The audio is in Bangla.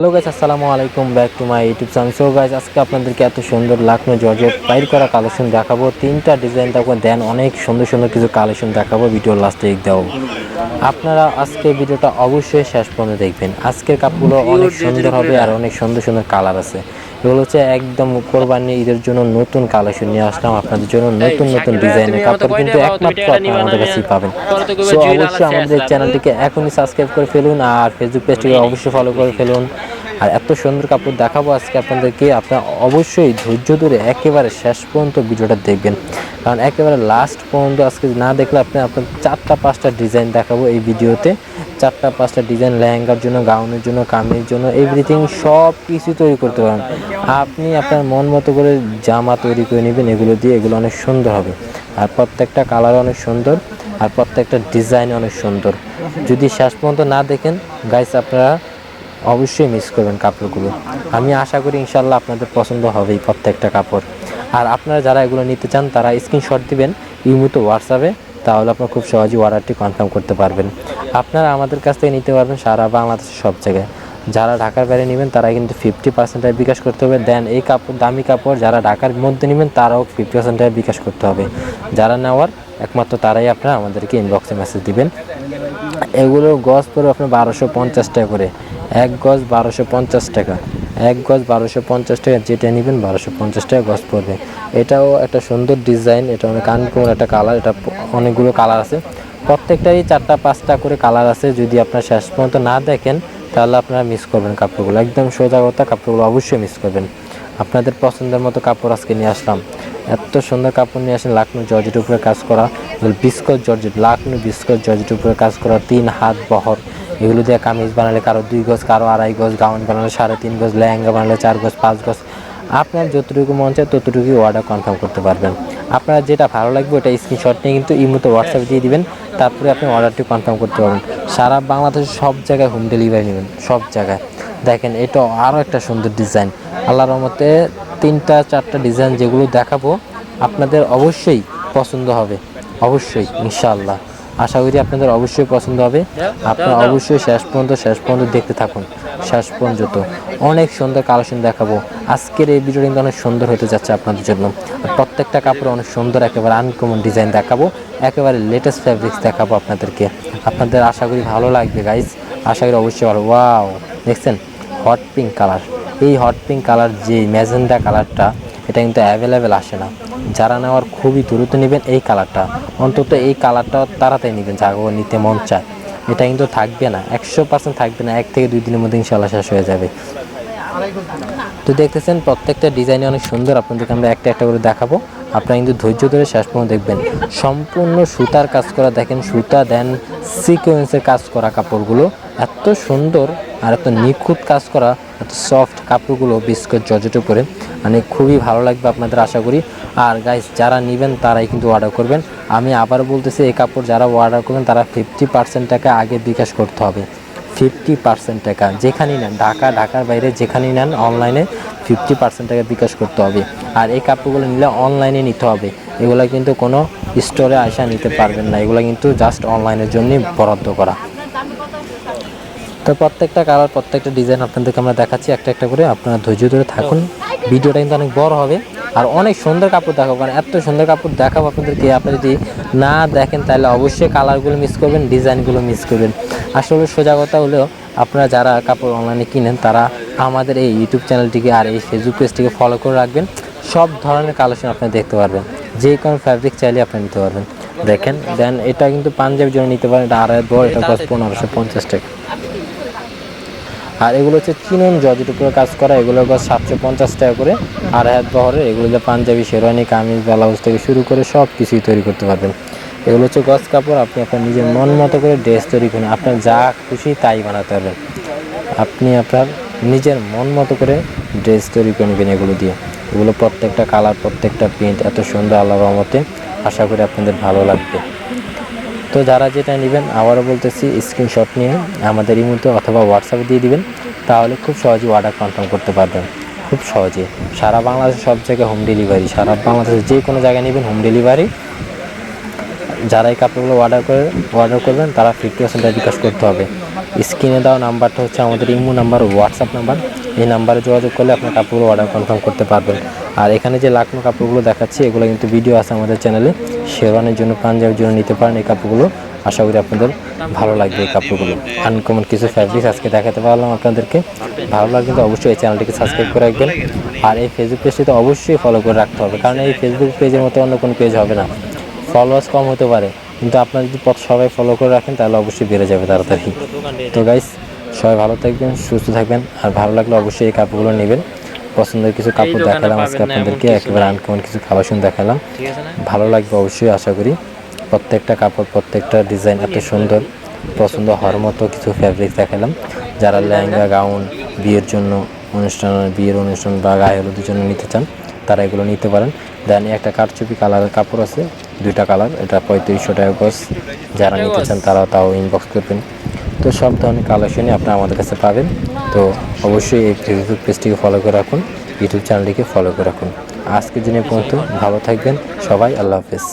হ্যালো গাইজ আসসালামু আলাইকুম back to my YouTube channel so guys আজকে আপনাদেরকে এত সুন্দর লাখনো জর্জেট পাইর করা কালেকশন দেখাবো। তিনটা ডিজাইন তারপর দেন অনেক সুন্দর সুন্দর কিছু কালেকশন দেখাবো ভিডিওর লাস্টে দেবো আপনারা আজকে ভিডিওটা অবশ্যই শেষ পর্যন্ত দেখবেন। আজকের কাপগুলো অনেক সুন্দর হবে আর অনেক সুন্দর সুন্দর কালার আছে। এগুলো হচ্ছে একদম কোরবানি ঈদের জন্য নতুন কালেকশন নিয়ে আসলাম আপনাদের জন্য নতুন নতুন ডিজাইনের কাপড় কিন্তু একমাত্র আপনারা আমাদের কাছেই পাবেন। সো অবশ্যই আমাদের চ্যানেলটিকে এখনই সাবস্ক্রাইব করে ফেলুন আর ফেসবুক পেজটিকে অবশ্যই ফলো করে ফেলুন। আর এত সুন্দর কাপড় দেখাবো আজকে আপনাদেরকে। আপনারা অবশ্যই ধৈর্য ধরে একেবারে শেষ পর্যন্ত ভিডিওটা দেখবেন। কারণ একেবারে লাস্ট পর্যন্ত আজকে না দেখলে আপনি আপনার চারটা পাঁচটা ডিজাইন দেখাবো এই ভিডিওতে। চারটা পাঁচটা ডিজাইন লেহেঙ্গার জন্য, গাউনের জন্য, কামিজের জন্য এভরিথিং সব কিছু তৈরি করতে পারেন আপনি আপনার মন মতো করে জামা তৈরি করে নেবেন, এগুলো দিয়ে এগুলো অনেক সুন্দর হবে। আর প্রত্যেকটা কালার অনেক সুন্দর, আর প্রত্যেকটা ডিজাইন অনেক সুন্দর। যদি শেষ পর্যন্ত না দেখেন গাইস আপনারা অবশ্যই মিস করবেন কাপড়গুলো। আমি আশা করি ইনশাল্লাহ আপনাদের পছন্দ হবেই প্রত্যেকটা কাপড়। আর আপনারা যারা এগুলো নিতে চান, তারা স্ক্রিনশট দিবেন ইমুতো হোয়াটসঅ্যাপে তাহলে আপনারা খুব সহজেই অর্ডারটি কনফার্ম করতে পারবেন। আপনারা আমাদের কাছ থেকে নিতে পারবেন সারা বাংলাদেশের সব জায়গায়। যারা ঢাকার বাইরে নেবেন তারা কিন্তু ফিফটি পার্সেন্ট বিকাশ করতে হবে। দেন এই কাপড়, দামি কাপড় যারা ঢাকার মধ্যে নেবেন, তারাও ফিফটি পার্সেন্ট বিকাশ করতে হবে। যারা নেওয়ার, একমাত্র তারাই আপনারা আমাদেরকে ইনবক্সে মেসেজ দিবেন। এগুলোর গজ পড়বে আপনার বারোশো পঞ্চাশ টাকা করে। এক গজ বারোশো পঞ্চাশ টাকা। এক গজ বারোশো পঞ্চাশ টাকা, যেটা নেবেন বারোশো পঞ্চাশ টাকা গজ পড়বে। এটাও একটা সুন্দর ডিজাইন, এটা অনেক আনকমন একটা কালার, এটা অনেকগুলো কালার আছে। প্রত্যেকটারই চারটা পাঁচটা করে কালার আছে। যদি আপনার শেষ পর্যন্ত না দেখেন, তাহলে আপনারা মিস করবেন কাপড়গুলো। একদম সোজা কথা, কাপড়গুলো অবশ্যই মিস করবেন। আপনাদের পছন্দের মতো কাপড় আজকে নিয়ে আসলাম। এত সুন্দর কাপড় নিয়ে আসেন লাখনৌ জর্জেট উপরে কাজ করা। Biscuit georgette Lucknow biscuit georgette উপরে কাজ করা। তিন হাত বহর। এগুলো দিয়ে কামিজ বানালে কারও দুই গজ, কারও আড়াই গজ, গাউন বানালে সাড়ে তিন গজ, লেহেঙ্গা বানালে চার গজ, পাঁচ গজ। আপনার যতটুকু মন চায় ততটুকুই অর্ডার কনফার্ম করতে পারবেন। আপনার যেটা ভালো লাগবে ওটা স্ক্রিনশট নিয়ে কিন্তু এই ইমোতে হোয়াটসঅ্যাপ দিয়ে দিবেন, তারপরে আপনি অর্ডারটি কনফার্ম করতে পারবেন। সারা বাংলাদেশের সব জায়গায় হোম ডেলিভারি নেবেন, সব জায়গায়। দেখেন এটা আরও একটা সুন্দর ডিজাইন আল্লাহর রহমতে তিনটা, চারটা ডিজাইন যেগুলো দেখাবো, আপনাদের অবশ্যই পছন্দ হবে। অবশ্যই, ইনশাআল্লাহ। আশা করি আপনাদের অবশ্যই পছন্দ হবে। আপনারা অবশ্যই শেষ পর্যন্ত শেষ পর্যন্ত দেখতে থাকুন। শেষ পর্যন্ত। অনেক সুন্দর কালেকশন দেখাবো। আজকের এই ভিডিও কিন্তু অনেক সুন্দর হতে যাচ্ছে আপনাদের জন্য। প্রত্যেকটা কাপড় অনেক সুন্দর, একেবারে আনকমন ডিজাইন দেখাবো। একেবারে লেটেস্ট ফ্যাব্রিক্স দেখাবো আপনাদেরকে। আপনাদের আশা করি ভালো লাগবে গাইজ আশা করি অবশ্যই ভালো। ওয়াও দেখছেন? হট পিঙ্ক কালার এই হট পিঙ্ক কালার যে ম্যাজেন্ডা কালারটা এটা কিন্তু অ্যাভেলেবেল আসে না। যারা নেওয়ার খুবই দ্রুত নেবেন এই কালারটা অন্তত এই কালারটা তাড়াতাড়ি নেবেন যাগো নিতে মন চায়। এটা কিন্তু থাকবে না, একশো পার্সেন্ট থাকবে না, এক থেকে দুই দিনের মধ্যে ইনশাল্লাহ শেষ হয়ে যাবে। তো দেখতেছেন প্রত্যেকটা ডিজাইনে অনেক সুন্দর, আপনাদেরকে আমরা একটা একটা করে দেখাবো। আপনারা কিন্তু ধৈর্য ধরে শেষ পর্যন্ত দেখবেন। সম্পূর্ণ সুতার কাজ করা, দেখেন সুতা দেন সিকোয়েন্সের কাজ করা কাপড়গুলো। এত সুন্দর আর এত নিখুঁত কাজ করা, এত সফট কাপড়গুলো বিস্কুট, জর্জেট করে মানে খুবই ভালো লাগবে আপনাদের আশা করি। আর গাইস যারা নেবেন তারাই কিন্তু অর্ডার করবেন। আমি আবার বলতেছি, এই কাপড় যারা অর্ডার করবেন, তারা ফিফটি পার্সেন্ট টাকা আগে বিকাশ করতে হবে। ফিফটি পার্সেন্ট টাকা, যেখানেই নেন, ঢাকা, ঢাকার বাইরে যেখানেই নেন অনলাইনে ফিফটি পার্সেন্ট টাকা বিকাশ করতে হবে। আর এই কাপড়গুলো নিলে অনলাইনে নিতে হবে। এগুলো কিন্তু কোনো স্টোরে আসা নিতে পারবেন না। এগুলো কিন্তু জাস্ট অনলাইনের জন্যই বরাদ্দ করা। তো প্রত্যেকটা কালার প্রত্যেকটা ডিজাইন আপনাদেরকে আমরা দেখাচ্ছি একটা একটা করে। আপনারা ধৈর্য ধরে থাকুন। ভিডিওটা কিন্তু অনেক বড় হবে। আর অনেক সুন্দর কাপড় দেখাবো, কারণ এত সুন্দর কাপড় দেখাবো আপনাদেরকে। আপনি যদি না দেখেন, তাহলে অবশ্যই কালারগুলো মিস করবেন ডিজাইনগুলো মিস করবেন। আসলে সোজা কথা হলেও, আপনারা যারা কাপড় অনলাইনে কিনেন, তারা আমাদের এই ইউটিউব চ্যানেলটিকে আর এই ফেসবুক পেজটিকে ফলো করে রাখবেন। সব ধরনের কালেকশন আপনি দেখতে পারবেন। যে কোনো ফ্যাব্রিক চাইলে আপনি নিতে পারবেন। দেখেন দেন এটা কিন্তু পাঞ্জাবির জন্য নিতে পারেন। এটা আড়াই বড়, এটা পনেরোশো পঞ্চাশ টাকা। আর এগুলো হচ্ছে চিনন উপরে কাজ করা, এগুলোর কস্ট সাতশো পঞ্চাশ টাকা করে। আর হাত বহরের এগুলো হচ্ছে পাঞ্জাবি, শেরওয়ানি, কামিজ, ব্লাউজ থেকে শুরু করে সব কিছুই তৈরি করতে পারবেন। এগুলো হচ্ছে গছ কাপড়, আপনি আপনার নিজের মন মতো করে ড্রেস তৈরি করুন, আপনার যা খুশি তাই বানাতে পারবেন। আপনি আপনার নিজের মন মতো করে ড্রেস তৈরি করে নেবেন এগুলো দিয়ে। এগুলো প্রত্যেকটা কালার, প্রত্যেকটা প্রিন্ট, এত সুন্দর আল্লাহ রহমতে। আশা করি আপনাদের ভালো লাগবে। তো যারা যেটা নেবেন, আবারও বলতেছি স্ক্রিনশট নিয়ে আমাদের ইমুতে অথবা হোয়াটসঅ্যাপে দিয়ে দিবেন, তাহলে খুব সহজে অর্ডার কনফার্ম করতে পারবেন। খুব সহজে। সারা বাংলাদেশে সব জায়গায় হোম ডেলিভারি সারা বাংলাদেশে যে কোনো জায়গায় নেবেন হোম ডেলিভারি যারা এই কাপড়গুলো অর্ডার করে অর্ডার করবেন, তারা ফিফটি পার্সেন্ট বিকাশ করতে হবে। স্ক্রিনে দেওয়া নাম্বারটা হচ্ছে আমাদের ইমো নাম্বার হোয়াটসঅ্যাপ নাম্বার এই নাম্বারে যোগাযোগ করলে আপনার কাপড়গুলো অর্ডার কনফার্ম করতে পারবেন। আর এখানে যে লাকনো কাপড়গুলো দেখাচ্ছি, এগুলো কিন্তু ভিডিও আছে আমাদের চ্যানেলে শেরওয়ানের জন্য, পাঞ্জাবের জন্য নিতে পারেন এই কাপড়গুলো। আশা করি আপনাদের ভালো লাগবে এই কাপড়গুলো। আনকমন কিছু ফ্যাব্রিক্স আজকে দেখাতে পারলাম আপনাদেরকে। ভালো লাগলে কিন্তু অবশ্যই এই চ্যানেলটিকে সাবস্ক্রাইব করে রাখবেন। আর এই ফেসবুক পেজটি তো অবশ্যই ফলো করে রাখতে হবে, কারণ এই ফেসবুক পেজের মতো অন্য কোনো পেজ হবে না। ফলোয়ার্স কম হতে পারে, কিন্তু আপনারা যদি সবাই ফলো করে রাখেন, তাহলে অবশ্যই বেড়ে যাবে তাড়াতাড়ি। তো গাইস সবাই ভালো থাকবেন সুস্থ থাকবেন আর ভালো লাগলে অবশ্যই এই কাপড়গুলো নেবেন। পছন্দের কিছু কাপড় দেখালাম আজকে আপনাদেরকে একেবারে আনকমন কিছু কালেকশন দেখালাম। ভালো লাগবে অবশ্যই আশা করি। প্রত্যেকটা কাপড় প্রত্যেকটা ডিজাইন এত সুন্দর। পছন্দ হওয়ার মতো কিছু ফ্যাব্রিক দেখালাম। যারা লেহেঙ্গা গাউন বিয়ের জন্য অনুষ্ঠান বিয়ের অনুষ্ঠান বা গায়ে হলুদের জন্য নিতে চান তারা এগুলো নিতে পারেন। দেন একটা কারচুপি কালারের কাপড় আছে দুইটা কালার এটা পঁয়ত্রিশশো টাকা গজ যারা নিতে চান তারা তাও ইনবক্স করবেন। তো সব ধরনের কালেকশনই আপনারা আমাদের কাছে পাবেন। তো অবশ্যই এই ফেসবুক পেজটিকে ফলো করে রাখুন ইউটিউব চ্যানেলটিকে ফলো করে রাখুন। আজকের দিনে পর্যন্ত ভালো থাকবেন, সবাই আল্লাহ হাফেজ।